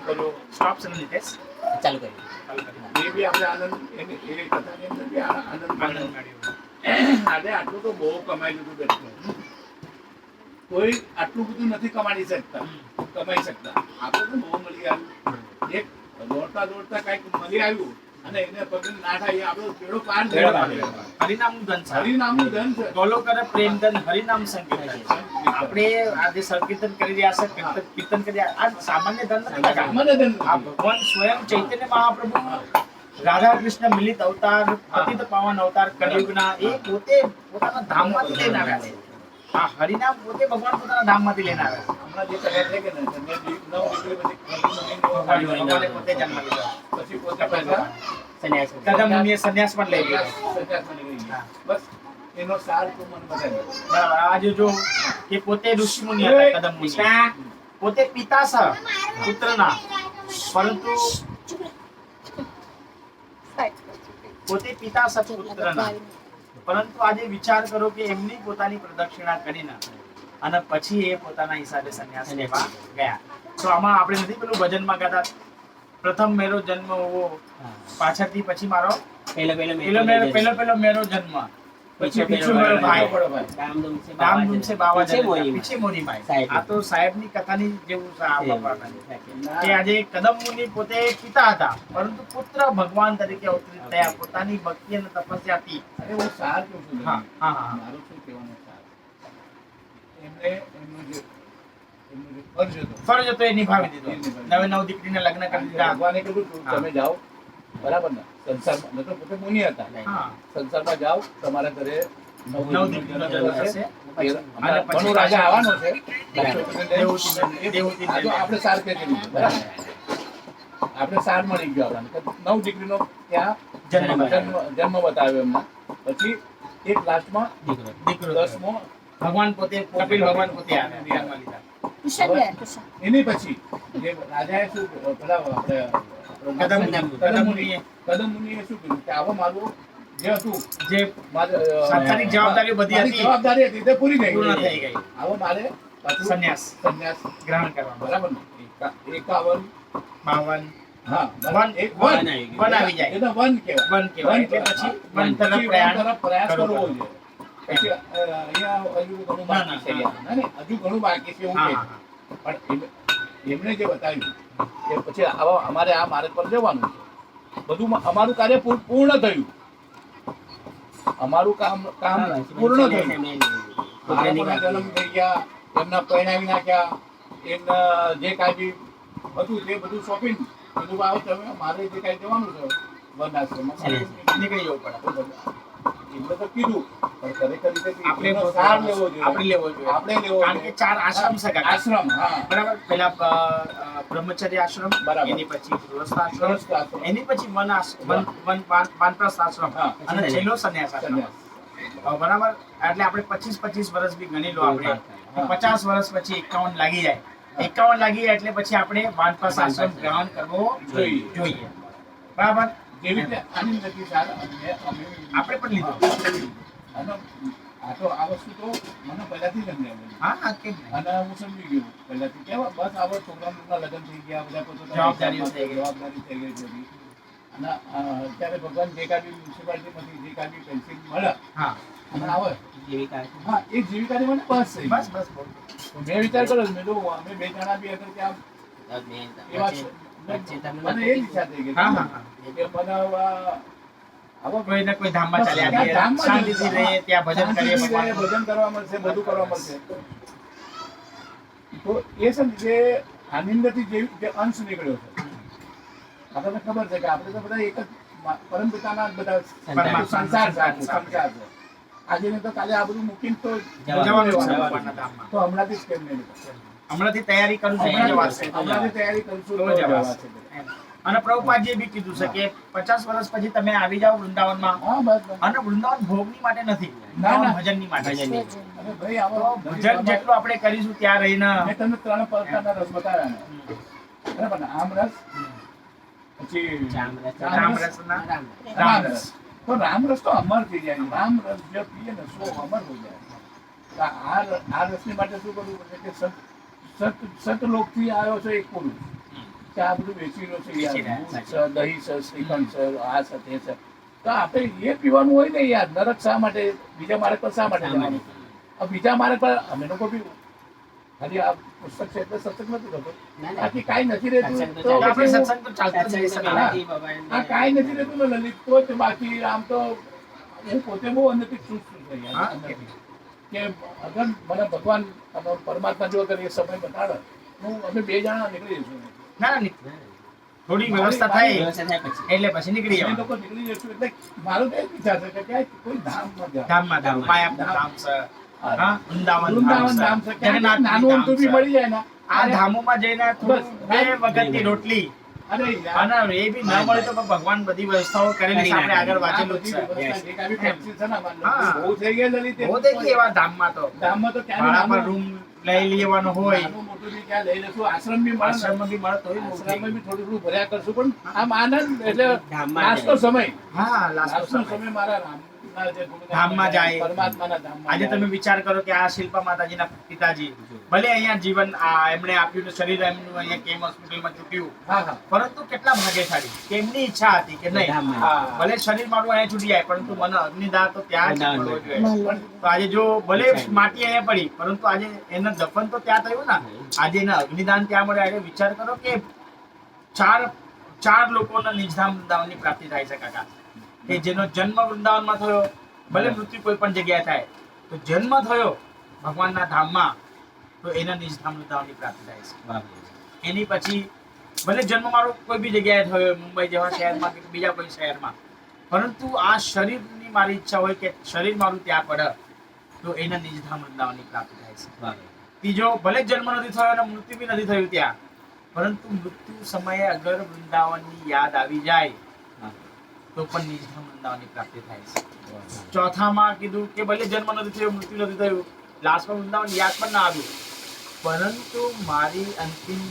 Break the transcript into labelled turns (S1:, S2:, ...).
S1: કર્યો
S2: ચાલુ કરી
S1: એ બી આપણે આનંદ એની એ કથાની અંદર બી આ- આનંદ
S3: આનંદ
S1: માણ્યો
S3: મળ્યો
S1: આજે આટલું તો બહુ કમાઈ લીધું બેઠું કોઈ આટલું બધું નથી કમાડી શકતા. કમાઈ શકતા આપણે તો બહુ મળી આવ્યું. એક દોડતા દોડતા કંઈક મળી આવ્યું. અને એને પગને ના થાય આપણો પાર.
S3: હરિનામનું ધન છે.
S1: હરિનામનું ધન છે.
S3: કરે પ્રેમ ધન હરિનામ સંકીર્તન આપણે આજે સંકીર્તન કરી રહ્યા છે કીર્તન- કરી રહ્યા આ સામાન્ય ધન નથી
S1: સામાન્ય ધન
S3: આ ભગવાન સ્વયં ચૈતન્ય મહાપ્રભુ રાધા કૃષ્ણ મિલિત અવતાર પતિત પાવન અવતાર કળિયુગના એ પોતે પોતાના ધામમાંથી લઈને આવ્યા છે. હરિનામ પોતે ભગવાન પોતાના ધામમાંથી લઈને આવ્યા
S1: હમણાં જે કથા છે કે ને, તમે દી- નવ દીકરી પછી કદી મુનિનો
S3: ભગવાને પોતે જન્મ લીધો.
S1: પછી પોતે
S2: સંન્યાસ
S3: કદમ મુનિએ સંન્યાસ પણ લઈ લીધો.
S1: સંન્યાસમાં નીકળી ગયા. બસ એનો સાર તું મને બતાવી
S3: બરાબર આજે જો કે પોતે ઋષિ મુનિ હતા કદમ મુનિ. પોતે. પિતા છે પુત્રના. પરંતુ પોતે પિતા છે પુત્રના. પરંતુ આજે વિચાર કરો કે એમની પોતાની પ્રદક્ષિણા કરી કરીને અને પછી એ પોતાના હિસાબે સંન્યાસ લેવા ગયા. તો આમાં આપણે નથી પેલું ભજનમાં ગાતા પ્રથમ મેરો જન્મ હોવો પાછળથી પછી મારો
S2: પહેલો પહેલો
S3: પેલો મેરો પહેલો પેલો મેરો જન્મ. પછી પીછો મેરો ભાઈ
S1: પડો ભાઈ.
S2: ધામધૂમ સે
S3: બાવા
S2: પીછે
S3: જન્મ
S2: મોરી
S3: પીછે મોરી માય આ તો સાહેબની કથાની જેવું છે આ બાપાની.
S1: ના,
S3: કે આજે કદમ મુનિ પોતે પિતા હતા પરંતુ પુત્ર ભગવાન તરીકે અવતરિત થયા. પોતાની ભક્તિ અને તપસ્યાથી
S1: અરે હું સાર કહું છું.
S3: હા, હા, હા.
S1: મારું શું કહેવાનું સાર? એમને એમનું જે એમનું જે ફરજ હતો,
S3: ફરજ હતો એ નિભાવી દીધો. નવે નવ દીકરીને લગ્ન કરી દીધા.
S1: ભગવાને કીધું તમે જાઓ. બરાબર ને? સંસારમાં તો પોતે મુનિ હતા. સંસારમાં જાઓ તમારા ઘરે
S3: જન્મ થશે.
S1: એ
S3: પછી
S1: રાજા આવવાનો છે.
S2: બરાબર.
S3: દેવહૂતિ- દેવહૂતિ
S1: આ જો આપણે સાર કહી આપણે સાર મળી ગયો આપણને. નવ દીકરીનો ત્યાં
S3: જન્મ
S1: બતાવ્યો. એમના. પછી એક લાસ્ટમાં
S2: દીકરો.
S3: દીકરો.
S1: દસમો
S3: ભગવાન પોતે કપિલ ભગવાન પોતે
S1: એની પછી જે રાજાએ શું પેલા આપણે
S3: કદમ
S1: કદમ
S3: કદમ
S1: મુનિ
S3: મુનિએ.
S1: કદમ મુનિએ શું કીધું? કે આવો મારું જે હતું
S3: જે સાંસારિક જવાબદારીઓ બધી હતી.
S1: જવાબદારી હતી તે પૂરી થઈ
S3: પૂર્ણ થઈ ગઈ.
S1: આવો મારે
S3: સંન્યાસ.
S1: સંન્યાસ.
S3: ગ્રહણ કરવા
S1: બરાબર ને? એકાવન
S3: બાવન.
S1: હા
S3: વન.
S1: એક
S2: વન.
S1: વન
S2: આવી ગયું.
S3: વન આવી જાય
S1: એને વન કહેવાય.
S3: વન કહેવાય. એટલે પછી વન તરફ પ્રયાણ
S1: પ્રયાસ
S3: કરવો
S1: કરવો જોઈએ. પછી અહીંયા હજુ ઘણું બાકી છે. હજુ ઘણું બાકી છે એવું. પણ એમણે જે બતાવ્યું કે પછી આવા અમારે આ માર્ગ પર જવાનું છે. બધું અમારું કાર્ય પૂર્ણ થયું. અમારું કામ કામ પૂર્ણ થયું. બાળકોના જન્મ થઈ ગયા એમના પરિણામી નાખ્યા એમના જે કાંઈ બી બધું તે બધું શોપિંગ બધું આવે તમે મારે જે કાંઈ જવાનું છે વર્ણાશ્રમમાં મારે
S3: નીકળી જવું પડે?
S1: એમને તો કીધું. પણ ખરેખર રીતે
S3: આપણે
S1: સાર લેવો જોઈએ.
S3: આપણે લેવો જોઈએ.
S1: આપણે લેવો
S3: કારણ કે ચાર આશ્રમ છે
S1: આશ્રમ હા.
S3: બરાબર? પેલા અ, અ, બ્રહ્મચર્ય આશ્રમ
S1: બરાબર.
S3: એની પછી ગૃહસ્થ આશ્રમ એની પછી વન આશ્રમ વન વન વાનપ્રસ્થ આશ્રમ અને છેલ્લો સંન્યાસ આશ્રમ. બરાબર? એટલે આપણે પચીસ પચીસ વર્ષ બી ગણી લો આપણે. પચાસ વર્ષ પછી એકાવન લાગી જાય. એકાવન લાગી જાય એટલે પછી આપણે વાનપ્રસ્થ આશ્રમ. ગ્રહણ કરવો
S1: જોઈએ.
S3: જોઈએ. બરાબર?
S1: જેવી રીતે આની નથી સાર?
S3: આપણે પણ લીધો.
S1: અને આ તો આ વસ્તુ તો મને પહેલાથી જ અમને
S3: હા હા કેમ
S1: અને હું સમજી ગયો. પહેલાથી કે બસ આવો છોકરાઓના લગ્ન થઈ ગયા બધા પોતાના
S3: જવાબદારી થઈ ગઈ.
S1: જવાબદારી થઈ ગઈ બધી. અને અત્યારે ભગવાન જે કાંઈ મ્યુનિસિપાલિટીમાંથી જે કાંઈ પેન્શન મળે.
S3: હા.
S1: અને આવે.
S2: જીવિકા.
S1: હા એ જીવિકાની મને બસ થઈ
S3: બસ બસ
S1: તો મેં વિચાર કર્યો મેં તો અમે બે જણા બી અગર એવા
S2: વચ્ચે વચ્ચે તમને
S1: મને એ ઈચ્છા થઈ ગઈ.
S3: હા હા. હા
S1: કે મને આવા- આવા
S3: કોઈ ને કોઈ ધામમાં ચાલ્યા
S1: ત્યાં
S3: શાંતિથી રહીએ ત્યાં ભજન કરીએ
S1: શાંતિથી રહીએ,
S3: ભગવાનનું.
S1: ભજન કરવા મળશે બધું કરવા મળશે. તો એ છે જે આનંદથી જે જે અંશ નીકળ્યો છે. આપણને ખબર છે કે આપણે તો બધા એક જ પરમ પિતાના બધા સંસાર છે. સંસાર છે આજે ને તો કાલે આ બધું મૂકીને તો
S3: જવાનું છે
S1: હમણાંથી જ કેમ નહીં
S3: હમણાંથી તૈયારી કરું છું.
S1: હમણાંથી તૈયારી કરું
S3: તો અને પ્રભુપાદજીએ બી કીધું છે કે પચાસ વર્ષ પછી તમે આવી જાઓ વૃંદાવનમાં. અને વૃંદાવન ભોગની માટે નથી. ભજનની માટે. ભજન જેટલું આપણે કરીશું ત્યાં રહીને.
S1: તમને ત્રણ પ્રકારના રસ બતાવ્યા બરાબર ને? આમ રસ પછી
S2: રામ.
S1: રસ તો રામ રસ. તો અમર થઈ જાય રામ રસ જો પીએ ને સો અમર થઈ જાય. આ આ રસની માટે શું કરવું પડશે કે સત સત સતલોકથી આવ્યો છે એક પુરુષ. કે આ બધું વેચીનો છે યાર. દહીં છે શ્રીખંડ છે આ છે તે છે. તો આપણે એ પીવાનું હોય ને યાર. નરક શા માટે? બીજા માર્ગ પર શા માટે જવાનું? હવે બીજા માર્ગ પર અમે લોકો બી ખાલી આ પુસ્તક છે એટલે સત્સંગ નથી થતો. બાકી કાંઈ નથી રહેતું.
S2: તો
S1: આ કાંઈ નથી રહેતું ને લલિત. તો જ બાકી આમ તો હું પોતે બહુ અંદરથી ખુશ છું. કે અગર મને ભગવાન પરમાત્મા જો અગર એ સમય બતાડે હું અમે બે જણા નીકળી જઈશું.
S3: ના ના નહીં. થોડી વ્યવસ્થા થાય. એટલે પછી નીકળી
S1: અમે લોકો નીકળી જઈશું એટલે મારું તો વિચાર છે કે કોઈ ધામમાં જાય.
S3: ધામમાં ધામ પાયા ધામ છે. હા. વૃંદાવન
S1: વૃંદાવન
S3: ધામ
S1: ધામ
S3: છે.
S1: છે
S3: જગન્નાથ
S1: નાનું
S3: ધામ
S1: બી મળી જાય ને.
S3: આ ધામોમાં જઈને થોડું બે વખતની રોટલી. અને એ બી ન મળે તો ભગવાન બધી વ્યવસ્થાઓ કરેલી છે. આપણે આગળ વાંચેલું છે.
S1: બહુ થઈ ગયા લલિત
S3: બહુ થઈ એવા ધામમાં તો.
S1: ધામમાં તો
S3: રૂમ લઈ લેવાનો હોય.
S1: મોટું બી ક્યાં લઈ લેશું? આશ્રમ બી મળે ને.
S3: બી મળે તોય બહુ થઈ
S1: આશ્રમમાં
S3: ગયું.
S1: બી થોડું થોડું ભર્યા કરશું પણ આમ આનંદ એટલે લાસ્ટનો સમય.
S3: હા લાસ્ટનો
S1: લાસ્ટનો
S3: સમય.
S1: સમય મારા રામના
S3: ધામમાં જાય. આજે તમે વિચાર કરો કે આ શિલ્પા માતાજીના પિતાજી ભલે અહીંયા જીવન એમણે આપ્યું શરીર એમનું અહીંયા કેમ હોસ્પિટલમાં ચૂક્યું
S1: હા હા.
S3: પરંતુ કેટલા ભાગ્યશાળી. કે એમની ઈચ્છા હતી કે નહીં. ભલે શરીર મારું અહીંયા છૂટી જાય પરંતુ મને અગ્નિદાહ તો ત્યાં જ મળવો જોઈએ. તો આજે જો ભલે માટી અહીંયા પડી પરંતુ આજે એનું દફન તો ત્યાં થયું ને. આજે એના અગ્નિદાન ત્યાં મળે, આજે વિચાર કરો કે ચાર ચાર લોકોના નિજધામ વૃંદાવનની પ્રાપ્તિ થાય છે, કાકા. કે જેનો જન્મ વૃંદાવનમાં થયો, ભલે મૃત્યુ કોઈ પણ જગ્યાએ થાય, તો જન્મ થયો ભગવાનના ધામમાં, તો એના નિજધામ વૃંદાવનની પ્રાપ્તિ થાય છે. એની પછી, ભલે જન્મ મારો કોઈ બી જગ્યાએ થયો, મુંબઈ જેવા શહેરમાં કે બીજા કોઈ શહેરમાં, પરંતુ આ શરીરની મારી ઈચ્છા હોય કે શરીર મારું ત્યાં પડે, તો એના નિજધામ વૃંદાવનની પ્રાપ્તિ થાય છે. ત્રીજો ભલે જન્મ નથી થયો અને મૃત્યુ બી નથી થયું ત્યાં પરંતુ મૃત્યુ સમયે અગર વૃંદાવનની યાદ આવી જાય તો પણ નિષ્ઠા વૃંદાવનની પ્રાપ્તિ થાય છે. ચોથામાં કીધું કે ભલે જન્મ નથી થયો મૃત્યુ નથી થયું લાસ્ટમાં વૃંદાવન યાદ પણ ના આવ્યું પરંતુ મારી અંતિમ